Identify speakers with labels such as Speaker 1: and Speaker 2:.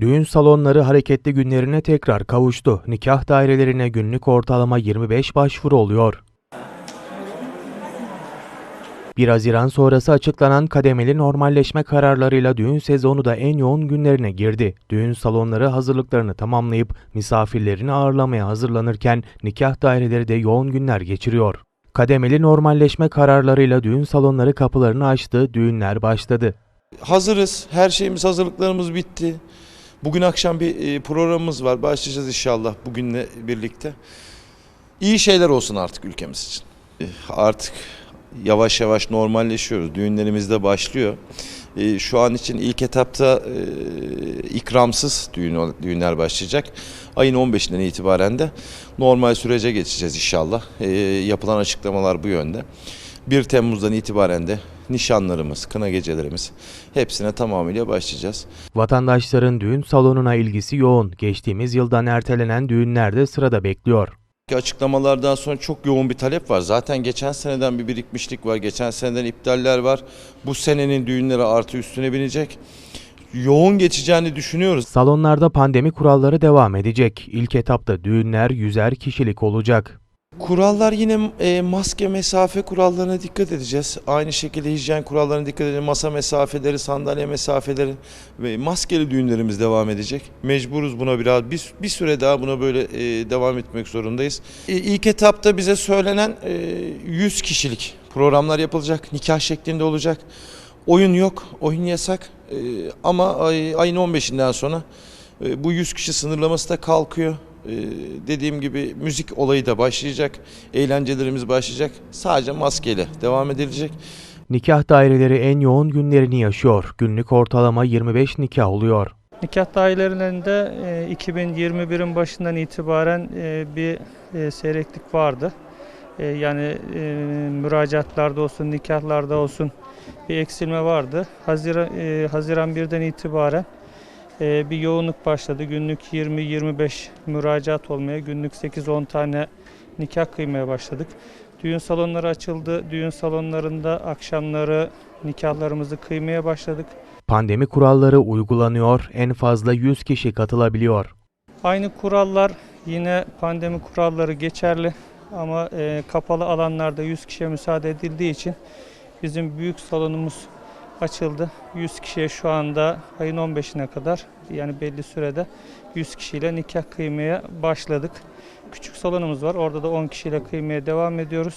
Speaker 1: Düğün salonları hareketli günlerine tekrar kavuştu. Nikah dairelerine günlük ortalama 25 başvuru oluyor. 1 Haziran sonrası açıklanan kademeli normalleşme kararlarıyla düğün sezonu da en yoğun günlerine girdi. Düğün salonları hazırlıklarını tamamlayıp misafirlerini ağırlamaya hazırlanırken nikah daireleri de yoğun günler geçiriyor. Kademeli normalleşme kararlarıyla düğün salonları kapılarını açtı, düğünler başladı.
Speaker 2: Hazırız. Her şeyimiz hazırlıklarımız bitti. Bugün akşam bir e, programımız var. Başlayacağız inşallah bugünle birlikte. İyi şeyler olsun artık ülkemiz için. E, Artık yavaş yavaş normalleşiyoruz. Düğünlerimiz de başlıyor. E, Şu an için ilk etapta ikramsız düğün, düğünler başlayacak. Ayın 15'inden itibaren de normal sürece geçeceğiz inşallah. Yapılan açıklamalar bu yönde. 1 Temmuz'dan itibaren de nişanlarımız, kına gecelerimiz hepsine tamamıyla başlayacağız.
Speaker 1: Vatandaşların düğün salonuna ilgisi yoğun. Geçtiğimiz yıldan ertelenen düğünler de sırada bekliyor.
Speaker 2: Açıklamalardan sonra çok yoğun bir talep var. Zaten geçen seneden bir birikmişlik var. Geçen seneden iptaller var. Bu senenin düğünleri artı üstüne binecek. Yoğun geçeceğini düşünüyoruz.
Speaker 1: Salonlarda pandemi kuralları devam edecek. İlk etapta düğünler 100'er kişilik olacak.
Speaker 2: Kurallar yine e, maske mesafe kurallarına dikkat edeceğiz. Aynı şekilde hijyen kurallarına dikkat edelim. Masa mesafeleri, sandalye mesafeleri ve maskeli düğünlerimiz devam edecek. Mecburuz buna biraz bir, bir süre daha buna böyle e, devam etmek zorundayız. E, ilk etapta bize söylenen e, 100 kişilik programlar yapılacak. Nikah şeklinde olacak. Oyun yok, oyun yasak. E, ama ay, ayın 15'inden sonra e, bu 100 kişi sınırlaması da kalkıyor. Ee, dediğim gibi müzik olayı da başlayacak. Eğlencelerimiz başlayacak. Sadece maskeyle devam edilecek.
Speaker 1: Nikah daireleri en yoğun günlerini yaşıyor. Günlük ortalama 25 nikah oluyor.
Speaker 3: Nikah dairelerinde e, 2021'in başından itibaren e, bir e, seyreklik vardı. E, yani e, müracaatlarda olsun, nikahlarda olsun bir eksilme vardı. Haziran, e, Haziran 1'den itibaren e, bir yoğunluk başladı. Günlük 20-25 müracaat olmaya, günlük 8-10 tane nikah kıymaya başladık. Düğün salonları açıldı. Düğün salonlarında akşamları nikahlarımızı kıymaya başladık.
Speaker 1: Pandemi kuralları uygulanıyor. En fazla 100 kişi katılabiliyor.
Speaker 3: Aynı kurallar yine pandemi kuralları geçerli ama e, kapalı alanlarda 100 kişiye müsaade edildiği için bizim büyük salonumuz açıldı. 100 kişiye şu anda ayın 15'ine kadar yani belli sürede 100 kişiyle nikah kıymaya başladık. Küçük salonumuz var. Orada da 10 kişiyle kıymaya devam ediyoruz.